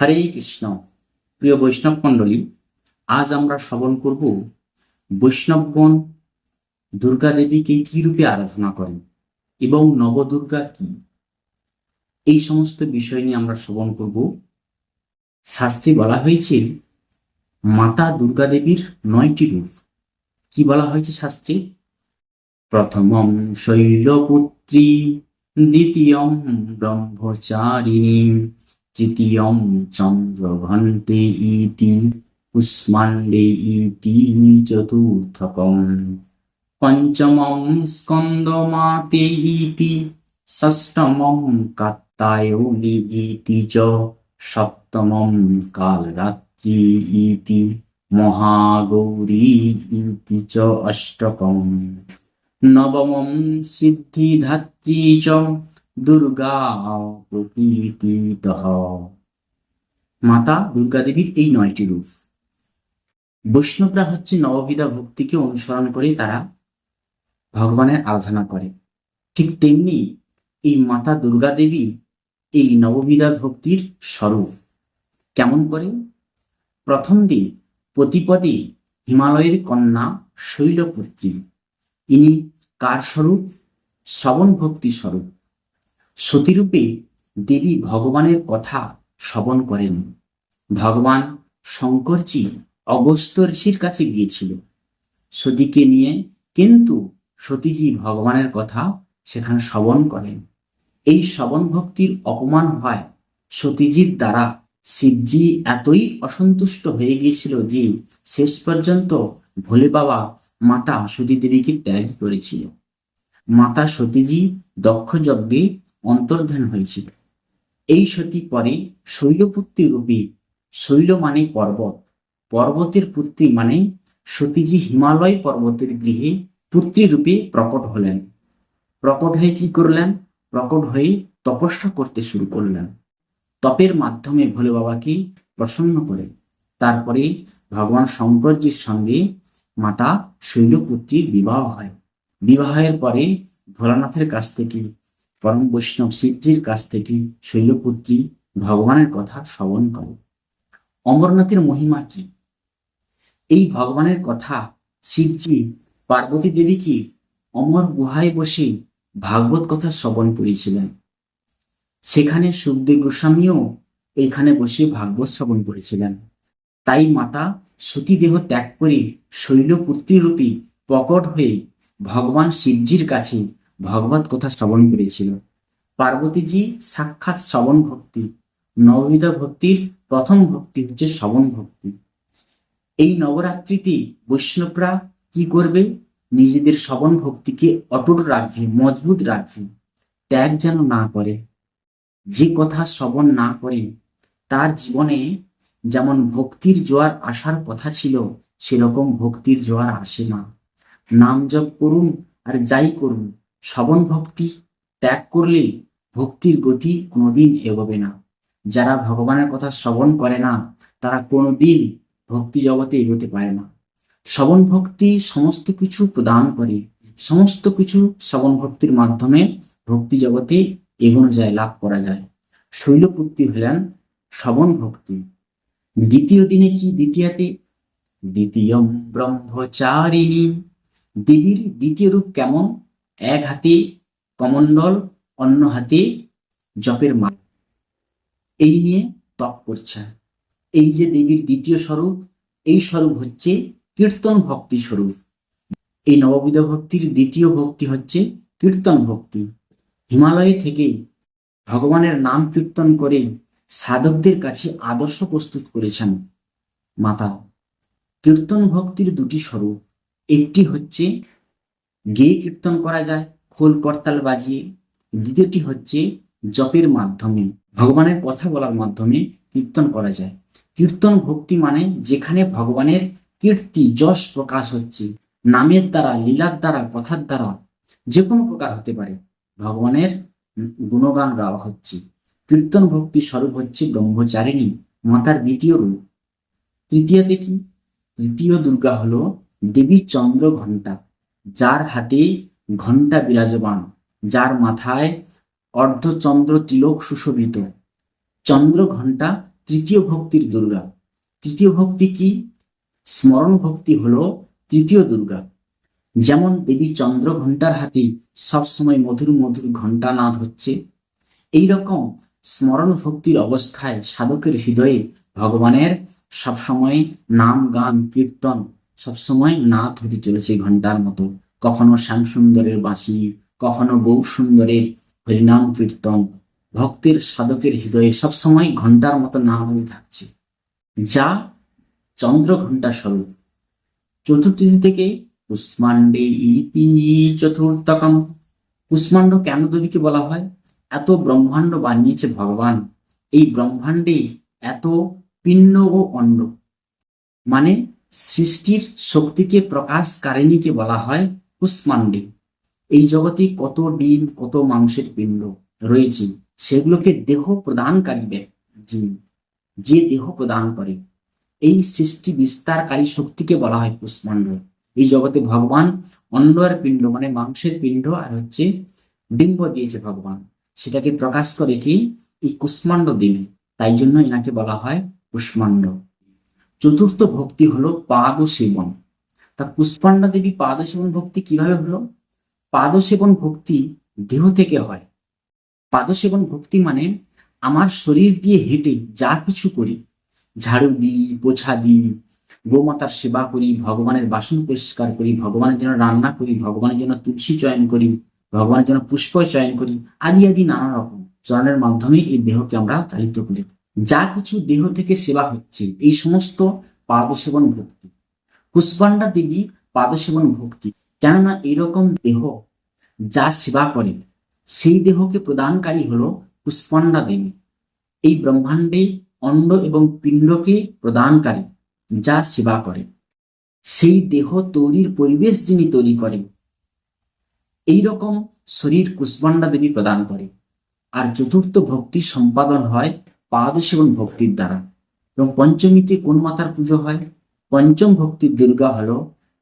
হরে কৃষ্ণ। প্রিয় বৈষ্ণব মণ্ডলী, আজ আমরা শ্রবণ করব বৈষ্ণবগণ দুর্গা দেবীকে কি রূপে আরাধনা করেন এবং নবদুর্গা কি? এই সমস্ত বিষয় নিয়ে আমরা শ্রবণ করব। শাস্ত্রে বলা হয়েছে, মাতা দুর্গা দেবীর নয়টি রূপ। কি বলা হয়েছে শাস্ত্রে? প্রথমম শৈলপুত্রী, দ্বিতীয়ম ব্রহ্মচারিণী। তৃতীয়ম চন্দ্রঘণ্টে ইতি কুষ্মাণ্ডে ইতি চতুর্থকম পঞ্চমম স্কন্দমাতে ইতি ষষ্ঠমম কাত্তায়নি ইতি চ সপ্তমম কালরাত্রি ইতি মহাগৌরী ইতি চ অষ্টকম নবমম সিদ্ধিধাত্রী চ দুর্গা মাতা দুর্গা দেবীর এই নয়টি রূপ। বৈষ্ণবরা হচ্ছে নববিধা ভক্তিকে অনুসরণ করে তারা ভগবানের আরাধনা করে। ঠিক তেমনি এই মাতা দুর্গা দেবী এই নববিধা ভক্তির স্বরূপ। কেমন করে? প্রথম দিন প্রতিপদে হিমালয়ের কন্যা শৈলপুত্রী। ইনি কার স্বরূপ? শ্রবণ ভক্তি স্বরূপ। সতীরূপে দেবী ভগবানের কথা শ্রবণ করেন। ভগবান শঙ্করজি অগস্ত্য ঋষির কাছে গিয়েছিল। সতীকে নিয়ে কিন্তু সতীজি ভগবানের কথা সেখানে শ্রবণ করেন। এই শ্রবণ ভক্তির অপমান হয় সতীজির দ্বারা। শিবজি এতই অসন্তুষ্ট হয়ে গিয়েছিল যে শেষ পর্যন্ত ভোলে বাবা মাতা সতী দেবীকে ত্যাগ করেছিল। মাতা সতীজি দক্ষ যজ্ঞে অন্তর্ধান হয়েছিল। এই সতী পরে শৈলপুত্রী রূপে, শৈল মানে পর্বত। পর্বতের পুত্রী মানে সতীজি হিমালয় পর্বতের গৃহে পুত্রী রূপে প্রকট হলেন। প্রকট হয়ে কি করলেন? প্রকট হয়ে তপস্যা করতে শুরু করলেন। তপের মাধ্যমে ভোলে বাবাকে প্রসন্ন করে। তারপরে ভগবান শঙ্করজির সঙ্গে মাতা শৈলপুত্রীর বিবাহ হয়। বিবাহের পরে ভোলানাথের কাছ থেকে পরম বৈষ্ণব শিবজির কাছ থেকে শৈলপুত্রী ভগবানের কথা শ্রবণ করে। অমরনাথের মহিমা কি? এই ভগবানের কথা শিবজি পার্বতী দেবীকে অমর গুহায় বসে ভাগবত কথা শ্রবণ করেছিলেন সেখানে সুখদেব গোস্বামীও এইখানে বসে ভাগবত শ্রবণ করেছিলেন। তাই মাতা সতী দেহ ত্যাগ করে শৈলপুত্রী রূপী প্রকট হয়ে ভগবান শিবজির কাছে ভগবত কথা শ্রবণ করেছিল পার্বতীজি সাক্ষাৎ শ্রবণ ভক্তি নববিধা ভক্তির প্রথম ভক্তি হচ্ছে শ্রবণ ভক্তি। এই নবরাত্রিতে বৈষ্ণবরা কি করবে? নিজেদের শ্রবণ ভক্তিকে অটুট রাখবে, মজবুত রাখবে, ত্যাগ যেন না করে। যে কথা শ্রবণ না করে, তার জীবনে যেমন ভক্তির জোয়ার আসার কথা ছিল, সেরকম ভক্তির জোয়ার আসে না। নাম জপ করুন আর যাই করুন শ্রবণ ভক্তি ত্যাগ করলে ভক্তির গতি কোনোদিন এগোবে না। যারা ভগবানের কথা শ্রবণ করে না, তারা কোনোদিন ভক্তি জগতে এগোতে পারে না। শ্রবণ ভক্তি সমস্ত কিছু প্রদান করে, সমস্ত কিছু শ্রবণ ভক্তির মাধ্যমে ভক্তি জগতে এগোনো যায়, লাভ করা যায়। শৈলপুত্রী হলেন শ্রবণ ভক্তি। দ্বিতীয় দিনে কি দ্বিতীয়াতে? দ্বিতীয় ব্রহ্মচারিণী। দেবীর দ্বিতীয় রূপ কেমন? এক হাতে, কমণ্ডল, অন্য হাতে, জপের মা এই নিয়ে তপ করছে। এই যে দেবীর দ্বিতীয় স্বরূপ, এই স্বরূপ হচ্ছে কীর্তন ভক্তি স্বরূপ। এই নববিধ ভক্তির দ্বিতীয় ভক্তি হচ্ছে কীর্তন ভক্তি। হিমালয় থেকে ভগবানের নাম কীর্তন করে সাধকদের কাছে আদর্শ প্রস্তুত করেছেন মাতা। কীর্তন ভক্তির দুটি স্বরূপ। একটি হচ্ছে গেয়ে কীর্তন করা যায়, খোল করতাল বাজিয়ে। দ্বিতীয়টি হচ্ছে জপের মাধ্যমে। ভগবানের কথা বলার মাধ্যমে কীর্তন করা যায়। কীর্তন ভক্তি মানে যেখানে ভগবানের কীর্তি, যশ প্রকাশ হচ্ছে। নামের দ্বারা, লীলার দ্বারা, কথার দ্বারা যে কোনো প্রকার হতে পারে। ভগবানের গুণগান গাওয়া হচ্ছে। কীর্তন ভক্তি স্বরূপ হচ্ছে ব্রহ্মচারিণী, মাতার দ্বিতীয় রূপ। তৃতীয়তে কি? তৃতীয় দুর্গা হলো দেবী চন্দ্র ঘণ্টা যার হাতে ঘণ্টা বিরাজমান, যার মাথায় অর্ধচন্দ্র তিলক সুশোভিত। চন্দ্র ঘণ্টা তৃতীয় ভক্তির দুর্গা। তৃতীয় ভক্তি কি? স্মরণ ভক্তি হলো তৃতীয় দুর্গা। যেমন দেবী চন্দ্র ঘণ্টার হাতে সবসময় মধুর মধুর ঘণ্টা নাদ হচ্ছে, এইরকম স্মরণ ভক্তির অবস্থায় সাধকের হৃদয়ে ভগবানের সবসময় নাম, গান, কীর্তন সবসময় নাদ হতে চলেছে ঘণ্টার মতো। কখনো শ্যামসুন্দরের বাঁশি, কখনো গৌ সুন্দরের হরিনাম কীর্তন। ভক্তের, সাধকের হৃদয়ে সবসময় ঘণ্টার মতো না হয়ে থাকছে। যা চন্দ্র ঘণ্টা স্বরূপ। চতুর্থী থেকে কুষ্মাণ্ডে ইতি চতুর্থকম। কুষ্মাণ্ড কেন দেবীকে বলা হয়? এত ব্রহ্মাণ্ড বানিয়েছে ভগবান। এই ব্রহ্মাণ্ডে এত পিণ্ড ও অণ্ড মানে সৃষ্টির শক্তিকে প্রকাশ প্রকাশকারিণীকে বলা হয় কুষ্মাণ্ডে এই জগতে কত ডিম, কত মাংসের পিণ্ড রয়েছে, সেগুলোকে দেহ প্রদানকারী ব্যক্তি যে দেহ প্রদান করে। এই সৃষ্টি বিস্তারকারী শক্তিকে বলা হয় কুষ্মাণ্ড এই জগতে ভগবান আর পিণ্ড মানে মাংসের পিণ্ড, আর হচ্ছে ডিম্ব দিয়েছে ভগবান। সেটাকে প্রকাশ করে কি? এই কুষ্মাণ্ড দেবী তাই জন্য এনাকে বলা হয় কুষ্মাণ্ড চতুর্থ ভক্তি হলো পাদ সেবন তা কুষ্মাণ্ডা দেবী পাদ সেবন ভক্তি কীভাবে হলো? পাদ সেবন ভক্তি দেহ থেকে হয়। পাদ সেবন ভক্তি মানে আমার শরীর দিয়ে হেঁটে যা কিছু করি। ঝাড়ু দিই, পোছা দিই, গোমাতার সেবা করি, ভগবানের বাসন পরিষ্কার করি, ভগবানের জন্য রান্না করি, ভগবানের জন্য তুলসী চয়ন করি, ভগবানের জন্য পুষ্প চয়ন করি, আদি আদি নানা রকম চরণের মাধ্যমে এই দেহকে আমরা চালিত করি যা কিছু দেহ থেকে সেবা হচ্ছে, এই সমস্ত পাদসেবন ভক্তি। পুষ্পান্ডা দেবী পাদসেবন ভক্তি, কেননা এরকম দেহ যা সেবা করে, সেই দেহকে প্রদানকারী হল পুষ্পান্ডা দেবী। এই ব্রহ্মাণ্ডে অণ্ড এবং পিণ্ডকে প্রদানকারী যা সেবা করে, সেই দেহ তৈরির পরিবেশ যিনি তৈরি করেন এই রকম শরীর কুষ্মান্ডা দেবী প্রদান করে। আর চতুর্থ ভক্তি সম্পাদন হয় পাদ সেবন ভক্তির দ্বারা। এবং পঞ্চমীতে কোন মাতার পুজো হয়? পঞ্চম ভক্তির দুর্গা হলো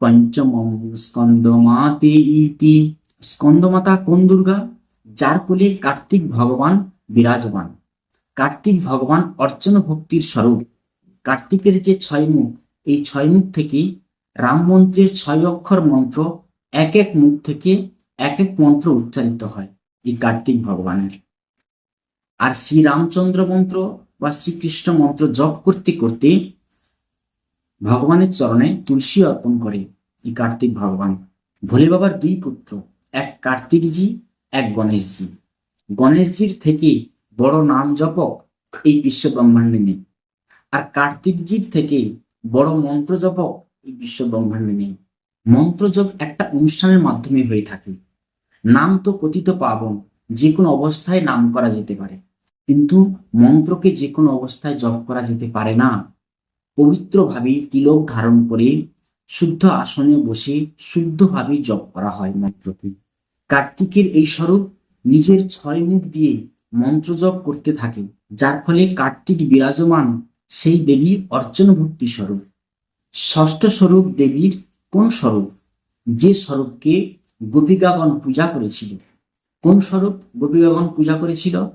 পঞ্চম স্কন্দমাতে ইতি। স্কন্দমাতা কোন দুর্গা? যার কোলে কার্তিক ভগবান বিরাজমান। কার্তিক ভগবান অর্চন ভক্তির স্বরূপ। কার্তিকের যে ছয় মুখ, এই ছয় মুখ থেকে রাম মন্ত্রের ছয় অক্ষর মন্ত্র এক এক মুখ থেকে এক এক মন্ত্র উচ্চারিত হয় এই কার্তিক ভগবানের। আর শ্রী রামচন্দ্র মন্ত্র বা শ্রীকৃষ্ণ মন্ত্র জপ করতে করতে ভগবানের চরণে তুলসী অর্পণ করে এই কার্তিক ভগবান। ভোলে বাবার দুই পুত্র, এক কার্তিকজি, এক গণেশজি। গণেশজির থেকে বড় নাম জপক এই বিশ্ব ব্রহ্মাণ্ডে নেই আর কার্তিকজির থেকে বড় মন্ত্র জপক এই বিশ্ব ব্রহ্মাণ্ডে নেই মন্ত্র জপ একটা অনুষ্ঠানের মাধ্যমে হয়ে থাকে। নাম তো কথিত পাবন যে কোনো অবস্থায় নাম করা যেতে পারে। কিন্তু মন্ত্রকে যে কোনো অবস্থায় জপ করা যেতে পারে না। পবিত্রভাবে তিলক ধারণ করে শুদ্ধ আসনে বসে শুদ্ধভাবে জপ করা হয় মন্ত্রকে। কার্তিকের এই স্বরূপ নিজের ছয় মুখ দিয়ে মন্ত্র জপ করতে থাকে, যার ফলে কার্তিক বিরাজমান সেই দেবী অর্চন ভক্তি স্বরূপ। ষষ্ঠ স্বরূপ দেবীর কোন স্বরূপ? যে স্বরূপকে গোপিকাগণ পূজা করেছিল। কোন স্বরূপ গোপী গোপিকাগণ পূজা করেছিল?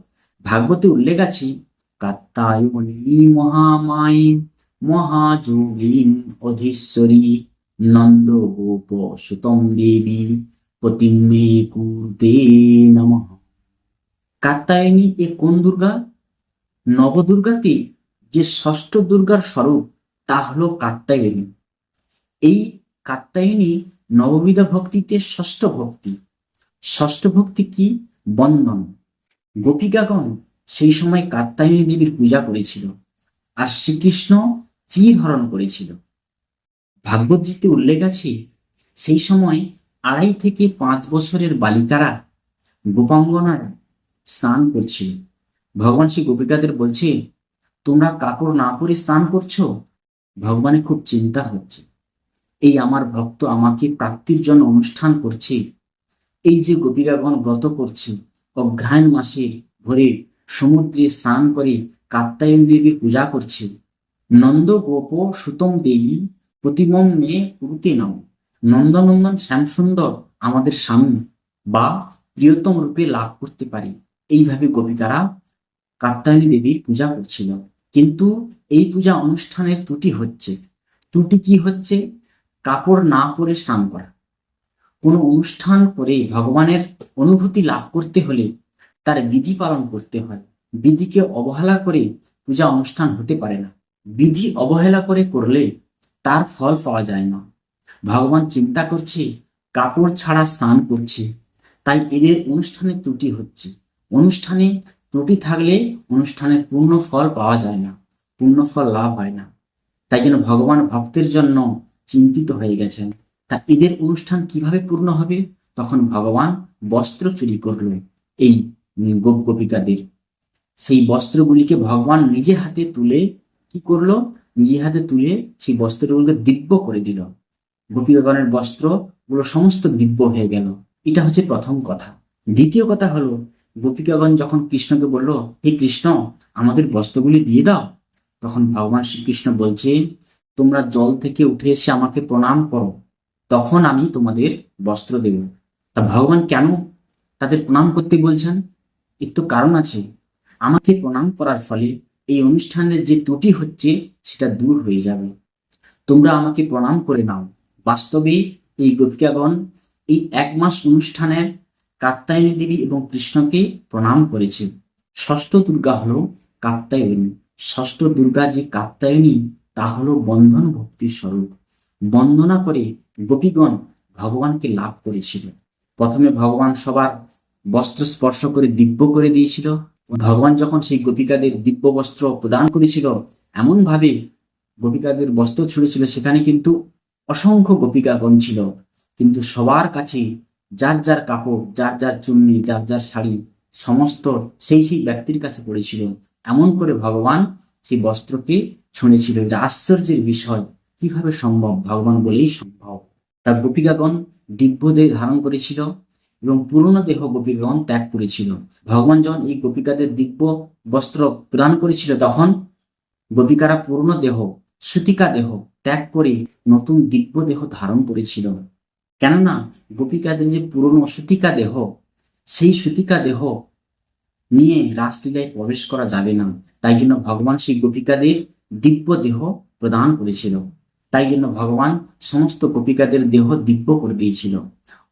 ভাগবতে উল্লেখ আছে, কাত্তায়নী মহামায়ী মহাযোগীন অধীশ্বরী নন্দ গোপ সুতম দেবী পতিমে কুরতে নম। কাত্তায়নী এ কোন দুর্গা? নবদুর্গাতে যে ষষ্ঠ দুর্গার স্বরূপ, তা হল কাত্তায়নী। এই কাত্তায়নী নববিধা ভক্তিতে ষষ্ঠ ভক্তি। ষষ্ঠ ভক্তি কি বন্দন? গোপিকাগণ সেই সময় কাত্তায়নী দেবীর পূজা করেছিল আর শ্রীকৃষ্ণ চির হরণ করেছিল। ভাগবতজিতে উল্লেখ আছে, সেই সময় আড়াই থেকে পাঁচ বছরের বালিকারা গোপাঙ্গনারা স্নান করছিল ভগবান শ্রী গোপিকাদের বলছে, তোমরা কাপড় না পরে স্নান করছ? ভগবানের খুব চিন্তা হচ্ছে। এই আমার ভক্ত আমাকে প্রাপ্তির জন্য অনুষ্ঠান করছে। এই যে গোপিকাগণ ব্রত করছে অগ্রহায়ণ মাসে ভোরে সমুদ্রে স্নান করে কাত্তায়ন দেবীর পূজা করছে নন্দ গোপ সুতম দেবী প্রতিমম মেয়ে কুরুতে নাও নন্দনন্দন শ্যামসুন্দর আমাদের স্বামী বা প্রিয়তম রূপে লাভ করতে পারি। এইভাবে গোপিকারা কাত্তায়নী দেবীর পূজা করছিল। কিন্তু এই পূজা অনুষ্ঠানের ত্রুটি হচ্ছে। ত্রুটি কি হচ্ছে? কাপড় না পরে স্নান করা। কোনো অনুষ্ঠান করে ভগবানের অনুভূতি লাভ করতে হলে তার বিধি পালন করতে হয়। বিধিকে অবহেলা করে পূজা অনুষ্ঠান হতে পারে না। বিধি অবহেলা করে করলে তার ফল পাওয়া যায় না। ভগবান চিন্তা করছে, কাপড় ছাড়া স্নান করছে, তাই এদের অনুষ্ঠানে ত্রুটি হচ্ছে। অনুষ্ঠানে ত্রুটি থাকলে অনুষ্ঠানের পূর্ণ ফল পাওয়া যায় না, পূর্ণ ফল লাভ হয় না। তাই জন্য ভগবান ভক্তের জন্য চিন্তিত হয়ে গেছেন। তা এদের অনুষ্ঠান কীভাবে পূর্ণ হবে? তখন ভগবান বস্ত্র চুরি করল, এই গোপ গোপিকাদের। সেই বস্ত্রগুলিকে ভগবান নিজে হাতে তুলে কি করল? নিজে হাতে তুলে সেই বস্ত্রগুলোকে দিব্য করে দিল। গোপীগণের বস্ত্রগুলো সমস্ত দিব্য হয়ে গেল। এটা হচ্ছে প্রথম কথা। দ্বিতীয় কথা হলো গোপিকাগণ যখন কৃষ্ণকে বলল, হে কৃষ্ণ, আমাদের বস্ত্রগুলি দিয়ে দাও। তখন ভগবান শ্রীকৃষ্ণ বলছে, তোমরা জল থেকে উঠে এসে আমাকে প্রণাম করো। তখন আমি তোমাদের বস্ত্র দেব। তা ভগবান কেন তাদের প্রণাম করতে বলছেন? এর তো কারণ আছে। আমাকে প্রণাম করার ফলে এই অনুষ্ঠানের যে ত্রুটি হচ্ছে, সেটা দূর হয়ে যাবে। তোমরা আমাকে প্রণাম করে নাও। বাস্তবে এই গোপিকাগণ এই এক মাস অনুষ্ঠানের কাত্তায়নী দেবী এবং কৃষ্ণকে প্রণাম করেছে। ষষ্ঠ দুর্গা হলো কাত্তায়নী ষষ্ঠ দুর্গা যে কাত্তায়নী তা হলো বন্ধন ভক্তির স্বরূপ। বন্দনা করে গোপীগণ ভগবানকে লাভ করেছিল। প্রথমে ভগবান সবার বস্ত্র স্পর্শ করে দিব্য করে দিয়েছিল। ভগবান যখন সেই গোপিকাদের দিব্য বস্ত্র প্রদান করেছিল এমন ভাবে গোপিকাদের বস্ত্র ছুড়েছিল, সেখানে কিন্তু অসংখ্য গোপিকাগণ ছিল। কিন্তু সবার কাছে যার যার কাপড়, যার যার চুন্নি, যার যার শাড়ি, সমস্ত সেই সেই ব্যক্তির কাছে পড়েছিল। এমন করে ভগবান সেই বস্ত্রকে ছুঁড়েছিল। এটা আশ্চর্যের বিষয়। কীভাবে সম্ভব? ভগবান বলেই সম্ভব। তার গোপিকাগণ দিব্য দেহ ধারণ করেছিল এবং পুরনো দেহ গোপীগণ ত্যাগ করেছিল। ভগবান যখন এই গোপিকাদের দিব্য বস্ত্র প্রদান করেছিল, তখন গোপিকারা পুরনো দেহ, সুতিকা দেহ ত্যাগ করে নতুন দিব্য দেহ ধারণ করেছিল। কেননা গোপিকাদের যে পুরনো সুতিকা দেহ, সেই সুতিকা দেহ নিয়ে রাসলীলায় প্রবেশ করা যাবে না। তাই জন্য ভগবান সেই গোপিকাদের দিব্য দেহ প্রদান করেছিল। তাই জন্য ভগবান সমস্ত গোপিকাদের দেহ দিব্য করে দিয়েছিল।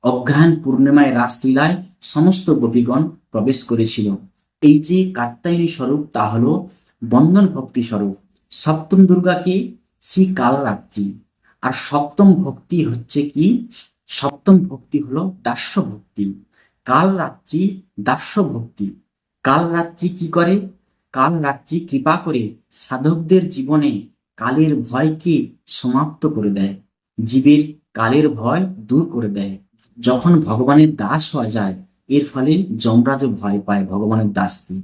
অগ্রহায়ণ পূর্ণিমায় রাসলীলায় সমস্ত গোপীগণ প্রবেশ করেছিল। এই যে কাত্যায়নী স্বরূপ, তা হলো বন্ধন ভক্তি স্বরূপ। সপ্তম দুর্গাকে শ্রী কালরাত্রি। আর সপ্তম ভক্তি হচ্ছে কি? সপ্তম ভক্তি হলো দাস্য ভক্তি কাল রাত্রি দাস্য ভক্তি কাল রাত্রি কি করে? কাল রাত্রি কৃপা করে সাধকদের জীবনে কালের ভয়কে সমাপ্ত করে দেয়। জীবের কালের ভয় দূর করে দেয়। যখন ভগবানের দাস হওয়া যায়, এর ফলে যমরাজও ভয় পায় ভগবানের দাসকে।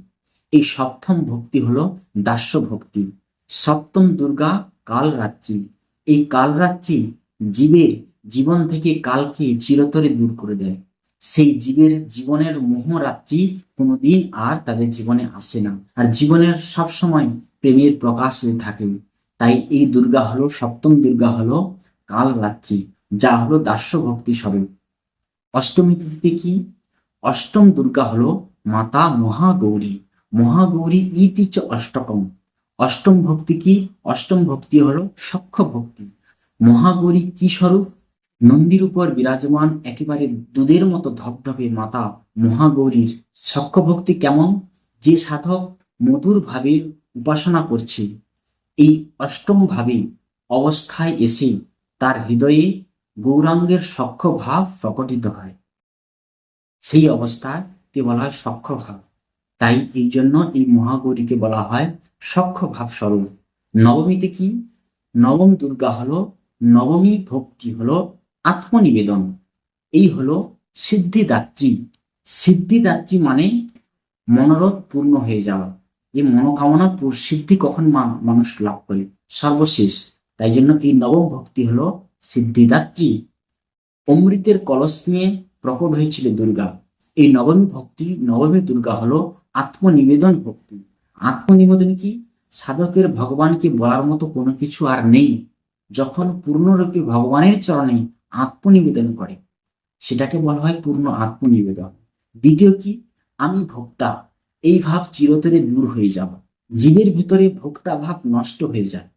এই সপ্তম ভক্তি হলো দাস্য ভক্তি সপ্তম দুর্গা কালরাত্রি। এই কালরাত্রি জীবের জীবন থেকে কালকে চিরতরে দূর করে দেয়। সেই জীবের জীবনের মোহরাত্রি কোনোদিন আর তাদের জীবনে আসে না। আর জীবনের সব সময় প্রেমের প্রকাশ হয়ে থাকে। তাই এই দুর্গা হলো, সপ্তম দুর্গা হলো কাল রাত্রি, যা হলো দাস্য ভক্তি স্বরূপ। অষ্টমী তিথিতে কি? অষ্টম দুর্গা হলো মাতা মহাগৌরী। মহাগৌরী ইতি চ অষ্টকম। অষ্টম ভক্তি কি? অষ্টম ভক্তি হলো সক্ষ ভক্তি। মহাগৌরী কি স্বরূপ? নন্দীর উপর বিরাজমান একেবারে দুধের মতো ধপধপে মাতা মহাগৌরীর সক্ষ ভক্তি কেমন? যে সাধক মধুর ভাবে উপাসনা করছে এই অষ্টম ভাবে অবস্থায় এসে তার হৃদয়ে গৌরাঙ্গের সক্ষ ভাব প্রকটিত হয়। সেই অবস্থাকে বলা হয় সক্ষ ভাব তাই এই জন্য এই মহাগৌরীকে বলা হয় সক্ষ ভাব স্বরূপ। নবমীতে কি? নবম দুর্গা হলো, নবমী ভক্তি হলো আত্মনিবেদন। এই হলো সিদ্ধিদাত্রী। সিদ্ধিদাত্রী মানে মনোরথ পূর্ণ হয়ে যাওয়া। এই মনোকামনা সিদ্ধি কখন মানুষ লাভ করে? সর্বশেষ। তাই জন্য এই নবম ভক্তি হলো সিদ্ধিদাত্রী। অমৃতের কলস নিয়ে প্রকট হয়েছিল দুর্গা। এই নবমী ভক্তি, নবমী দুর্গা হলো আত্মনিবেদন ভক্তি। আত্মনিবেদন কি? সাধকের ভগবানকে বলার মতো কোনো কিছু আর নেই, যখন পূর্ণরূপে ভগবানের চরণে আত্মনিবেদন করে। সেটাকে বলা হয় পূর্ণ আত্মনিবেদন। দ্বিতীয় কি? আমি ভোক্তা। এই ভাব চিরতরে দূর হয়ে যাব। জীবের ভিতরে ভোক্তা ভাব নষ্ট হয়ে যায়।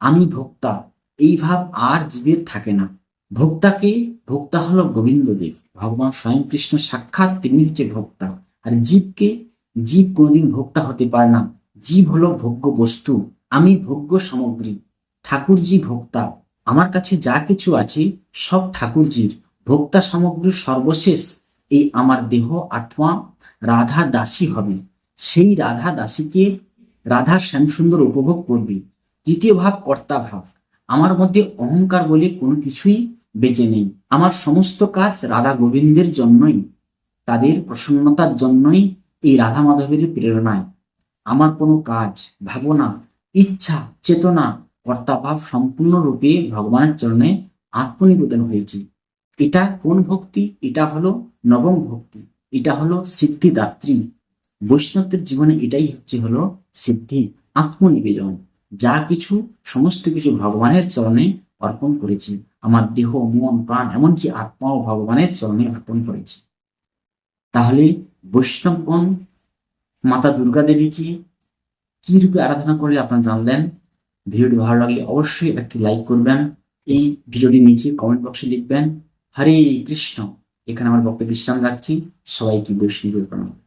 আমি ভোক্তা, এই ভাব আর জীবের থাকে না। ভোক্তাকে, ভোক্তা হলো গোবিন্দদেব। ভগবান স্বয়ং কৃষ্ণ সাক্ষাৎ তিনি হচ্ছে ভোক্তা। আর জীবকে, জীব কোনোদিন ভোক্তা হতে পারে না। জীব হলো ভোগ্য বস্তু। আমি ভোগ্য সামগ্রী। ঠাকুরজি ভোক্তা। আমার কাছে যা কিছু আছে সব ঠাকুরজির। ভোক্তা সামগ্রীর সর্বশেষ এই আমার দেহ আত্মা রাধা দাসী হবে। সেই রাধা দাসীকে রাধা শ্যামসুন্দর উপভোগ করবে। তৃতীয় ভাব, কর্তা ভাব। আমার মধ্যে অহংকার বলে কোনো কিছুই বেঁচে নেই। আমার সমস্ত কাজ রাধা গোবিন্দের জন্যই। তাদের প্রসন্নতার জন্যই এই রাধা মাধবের প্রেরণায়। আমার কোনো কাজ, ভাবনা, ইচ্ছা, চেতনা কর্তাভাব সম্পূর্ণরূপে ভগবানের চরণে আত্মনিবেদন হয়েছে। এটা কোন ভক্তি? এটা হলো নবম ভক্তি। এটা হলো সিদ্ধিদাত্রী বৈষ্ণবদের জীবনে এটাই হচ্ছে হলো সিদ্ধি, আত্মনিবেদন। যা কিছু, সমস্ত কিছু ভগবানের চরণে অর্পণ করেছি। আমার দেহ, মন, প্রাণ, এমনকি আত্মাও ভগবানের চরণে অর্পণ করেছি। তাহলে বৈষ্ণবগণ, মাতা দুর্গা দেবীকে কি রূপে আরাধনা করলে আপনারা জানলেন? ভিডিওটি ভালো লাগলে অবশ্যই একটি লাইক করবেন। এই ভিডিওটি নিচে কমেন্ট বক্সে লিখবেন হরে কৃষ্ণ। এখানে আমার বক্তব্য বিশ্রাম রাখছি। সবাইকে বৈষ্ণব প্রণাম।